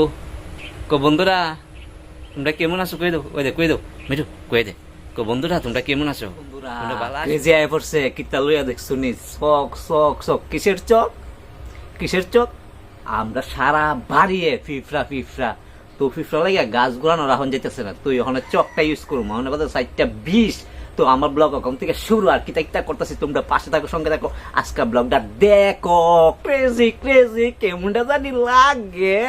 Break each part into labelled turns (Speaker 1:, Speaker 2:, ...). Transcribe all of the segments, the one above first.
Speaker 1: কো কো বন্ধুরা তোমরা কেমন আছো? কই দাও ওই দে কই দাও মিঠু কই দে। কো বন্ধুরা তোমরা কেমন আছো?
Speaker 2: আয় পড়ছে কিতা লইয়া দেখছ নি? চক চক চক। কিসের চক? কিসের চক? আমরা সারা বাড়িয়ে ফিফরা ফিফরা। তো ফিফরা লাগিয়া গাছ গুলানো রাখন যেতেছে না তুই ওখানে চকটা ইউজ করব মনে কথা সাইডটা বিষ। তো আমার ব্লগ ওখান থেকে শুরু আর কিতা কিতা করতেছি তোমরা পাশে থাকো সঙ্গে থাকো। আজকে ব্লগটা দেখো। ক্রেজি ক্রেজি কেমনটা জানি লাগে।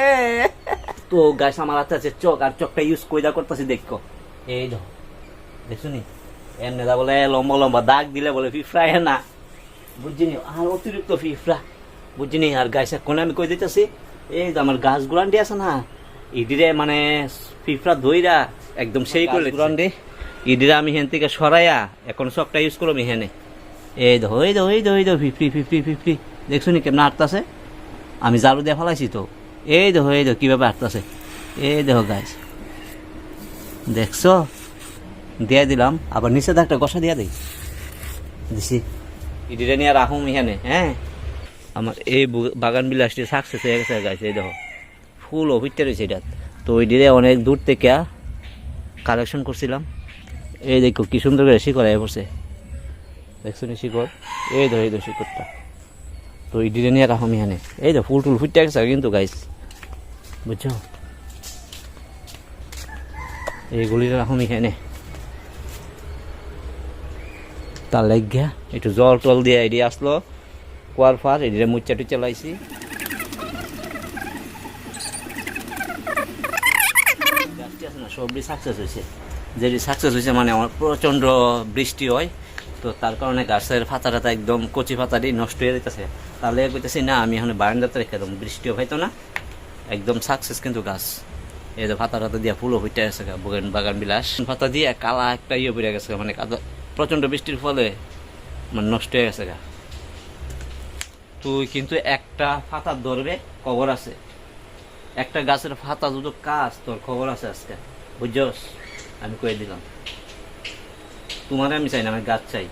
Speaker 2: তো গাছ আমার হাতে আছে চক আর চকটা ইউজ কইদা করতেছি দেখো। এই দেখো দেখছ নি এমনি দা বলে লম্বা লম্বা দাগ দিলে বলে ফিফরা হে না। বুঝিনি আর অতিরিক্ত ফিফরা বুঝিনি আর গাছ কোনে আমি কই দিতেছি? এই যে আমার গাছ গুলান্ডি আছে না ইডিরে মানে ফিফরা ধইরা একদম সেই করে গুলান্ডি ইডিরে আমি হেন থেকে সরাইয়া, এখন সবটা ইউজ করো আমি হেনে। এই দো এই দো এই দো দো ফিফটি ফিফটি ফিফটি দেখছ নি কেমন আটতাছে? আমি জারু দিয়ে ফেলাইছি তো। এই দেখো এই দেখো, কীভাবে আটতাছে। এই দেখো গাছ দেখছ? দিয়ে দিলাম। আবার নিচে একটা গসা দিয়ে দিই। দিছি। ইডিটা নিয়ে রাখুম এখানে হ্যাঁ? আমার এই বাগান বিলাসটি সাকসেস হয়ে গেছে গাছ এই দেখো। ফুল অভিজ্ঞতা রয়েছে এটা। তো ওই দিলে অনেক দূর থেকে কালেকশন করছিলাম। এই দেখো, কি সুন্দর করে শিকড় হয়ে পড়ছে। দেখছ নি শিকড়? এই দেখো এই দেখো শিকড়টা। তো এই দিলে নিয়ে এখানে। এই দেখো, ফুল টুল ফুটতে গেছে কিন্তু গাইস বুঝছ? এইগুলি রাখুম এখানে। তার লাগিয়া একটু জল টল দিয়ে এডি আসলো। কুয়ার ফার এদিকে মুচ্চা টুচ্চা লাইছি। আছে সাকসেস হয়েছে। যেটি সাকসেস হয়েছে মানে আমার প্রচণ্ড বৃষ্টি হয় তো তার কারণে গাছের ফাতাটা একদম কচি পাতাটি নষ্ট হয়ে যেতেছে তাহলে কইতেছি না আমি এখন বারান্দাতে রেখে দেবো বৃষ্টিও হয়তো না। একদম সাকসেস কিন্তু গাছ। এই যে পাতা টাতা দিয়ে ফুলও হইতে গা, বাগান বাগান বিলাস। পাতা দিয়ে কালা একটা ইয়ে বেড়ে গেছে মানে প্রচণ্ড বৃষ্টির ফলে মানে নষ্ট হয়ে গেছে গা। তুই কিন্তু একটা পাতা ধরবে খবর আছে। একটা গাছের ফাতা যদি কাজ তোর খবর আছে আজকে। বুঝছস? আমি কয়ে দিলাম। তোমার আমি চাই না, আমি গাছ চাই।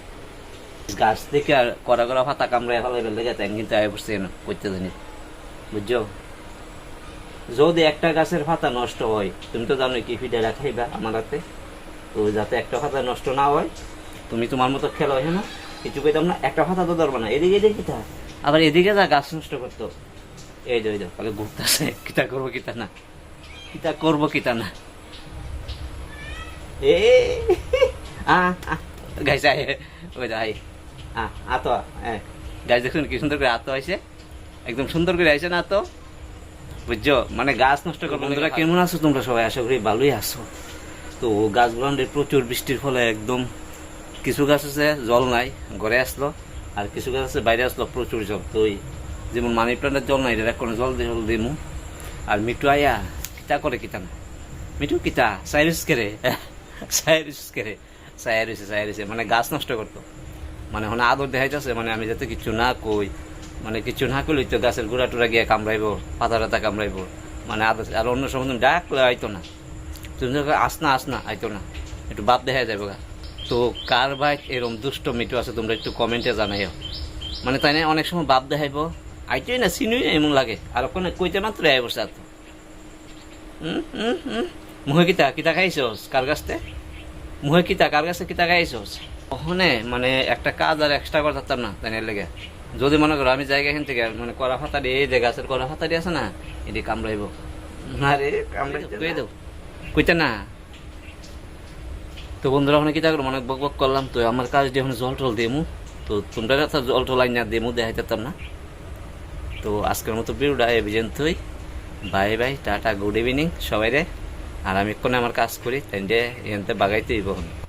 Speaker 2: গাছ থেকে আর করা করা পাতা কামড়ে ফেলে ফেলে গেছে কিন্তু আয় বসছে কেন? করতে জানি। বুঝছ? যদি একটা গাছের পাতা নষ্ট হয়, তুমি তো জানো কি ফিডে রাখাইবা আমার হাতে। তো যাতে একটা পাতা নষ্ট না হয়, তুমি তোমার মতো খেলো হ্যাঁ না? কিছু কইতাম না, একটা পাতা তো ধরবা না। এদিকে এদিকে কিতা আবার এদিকে যা গাছ নষ্ট করতো। এই যে ওই তাহলে ঘুরতেছে। কিতা করব, কিতা না? কিতা করব, কিতা না? এ আ আ গাইছে আয় ওই আতো হ্যাঁ গাছ দেখুন কি সুন্দর করে আতো আইছে একদম সুন্দর করে আইছে না তো বুঝছ মানে গাছ নষ্ট করব। বন্ধুরা কেমন আছো তোমরা? সবাই আশা করি ভালোই আছো। তো গাছগুলো প্রচুর বৃষ্টির ফলে একদম কিছু গাছ আছে জল নাই ঘরে আসলো। আর কিছু গাছ আছে বাইরে আসলো প্রচুর জল। তো ওই যেমন মানি প্লান্টের জল নাই এটা কোনো জল দিয়ে জল দিমু। আর মিঠু আয়া কিতা করে কিতা না? মিঠু কিতা? সাইরিস কেরে সাইরিস কেরে সাইরিসে সাইরিসে মানে গাছ নষ্ট করতো। মানে এখন আদর দেখাইতেছে মানে আমি যাতে কিছু না কই মানে কিছু না করলেই তো গাছের গোড়া টুড়া গিয়ে কামড়াইব, পাতা টাতা কামড়াইব। মানে আদর, আর অন্য সময় তুমি ডাকলে আইতো না। তুমি যখন আস না আস না আইতো না। একটু বাপ দেখা যাবে গা। তো কার বাইক এরম দুষ্ট মিটু আছে, তোমরা একটু কমেন্টে জানাইও। মানে তাই না, অনেক সময় বাপ দেখাইব, আইতোই না, চিনুই এমন লাগে। আর ওখানে কইতে মাত্র আই বসে আর হুম হুম হুম। মুহে কিতা কিতা খাইছস? কার কাছতে মুহে কিতা কার কাছে কিতা খাইছস? ওখানে মানে একটা কাজ আর এক্সট্রা করে থাকতাম না তাই লেগে। যদি মনে করো আমি জায়গা এখান থেকে মানে কড়া ফাতারি এই যে গাছের কড়া ফাতারি আছে না এটি কামড়াইব। আরে কামড়াইতে কই দাও? কইতে না। তো বন্ধুরা ওখানে কি থাকল অনেক বক বক করলাম। তো আমার কাজ দিয়ে ওখানে জল টল দেমু। তো তোমরা কাছে জল টল আইনা দেমু দেখাইতাম না। তো আজকের মতো ভিডিওটা এই পর্যন্তই। Bye bye tata good evening সবাই রে। আর আমি এক্ষণে আমার কাজ করি তাই এখান থেকে বাগাইতে হইব।